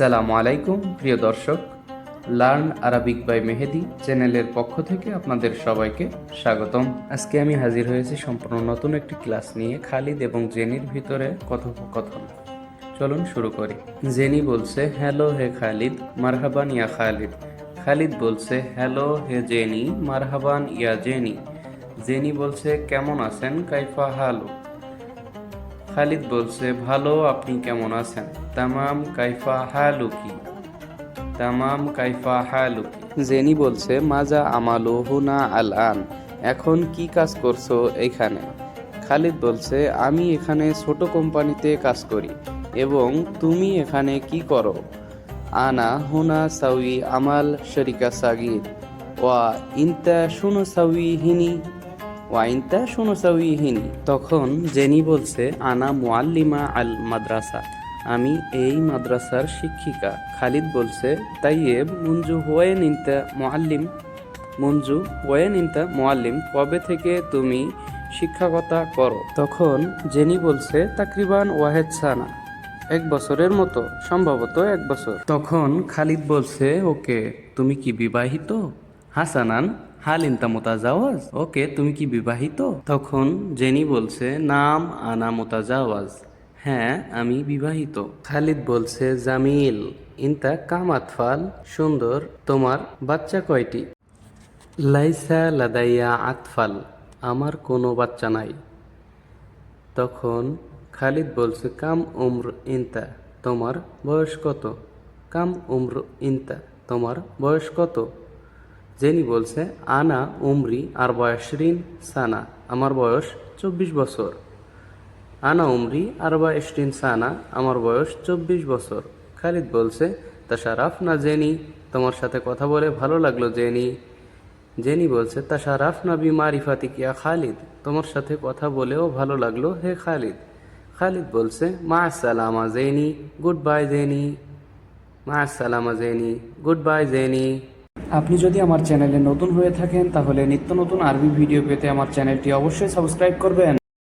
আসসালামু আলাইকুম, প্রিয় দর্শক। লার্ন আরাবিক বাই মেহেদি চ্যানেলের পক্ষ থেকে আপনাদের সবাইকে স্বাগতম। আজকে আমি হাজির হয়েছি সম্পূর্ণ নতুন একটি ক্লাস নিয়ে খালিদ এবং জেনির ভিতরে কথোপকথন। চলুন শুরু করি। জেনি বলছে, হ্যালো হে খালিদ, মারহাবান ইয়া খালিদ। খালিদ বলছে, হ্যালো হে জেনি, মারহাবান ইয়া জেনি। জেনি বলছে, কেমন আছেন? কাইফা হালু? খালিদ বলছে, ভালো, আপনি কেমন আছেন? তামাম কাইফা হালুকি, তামাম কাইফা হালুকি। জেনি বলছে, মাজা আমালু হুনা আল আন এখন কি কাজ করছ এখানে? খালিদ বলছে, আমি এখানে ছোট কোম্পানিতে কাজ করি, এবং তুমি এখানে কি করো? আনা হুনা সাউই আমাল শরিকা সাগির ওয়া ইনতা শুনো সাউই হিনি। ওয়াইনতা শুনো সাউইহিনি। তখন জেনি বলছে, আনা মুআল্লিমা আল মাদ্রাসা। আমি এই মাদ্রাসার শিক্ষিকা। খালিদ বলছে, তাইয়েব, মুঞ্জু ওয়েন ইনতা মুআল্লিম। মঞ্জু ওয়েন ইনতা মুআল্লিম, কবে থেকে তুমি শিক্ষকতা করো? তখন জেনি বলছে, তাকরিবান ওয়াহেদ সানা, এক বছরের মতো, সম্ভবত এক বছর। তখন খালিদ বলছে, ওকে, তুমি কি বিবাহিত? হাসানান হাল ইনতা মোতাজাওয়াজ? ওকে, তুমি কি বিবাহিত? তখন জেনি বলছে, নাম আনা মোতাজাওয়াজ। হ্যাঁ আমি বিবাহিত। খালিদ বলছে, জামিল, ইনতা কাম আতফাল সুন্দর, তোমার বাচ্চা কয়টি? লাইসা লাদাইয়া আতফাল আমার কোনো বাচ্চা নাই। তখন খালিদ বলছে, কাম উম্র ইনতা, তোমার বয়স কত? কাম উম্র ইনতা, তোমার বয়স কত? জেনি বলছে, আনা, উমরি আর বয়সরিন সানা, আমার বয়স চব্বিশ বছর। আনা, উমরি আর বয়সরিন সানা, আমার বয়স চব্বিশ বছর। খালিদ বলছে তা সারাফ না জেনি? তোমার সাথে কথা বলে ভালো লাগল জেনি। জেনি বলছে তা সারাফ না বিমারিফাতি কিয়া খালিদ? তোমার সাথে কথা বলেও ভালো লাগল হে খালিদ। খালিদ বলছে মা সালামা জেনি, গুড বাই জেনি। মা সালামা জেনি, গুড বাই জেনি। আপনি যদি আমার চ্যানেলে নতুন হয়ে থাকেন, তাহলে নিত্য নতুন আরবি ভিডিও পেতে আমার চ্যানেলটি অবশ্যই সাবস্ক্রাইব করবেন।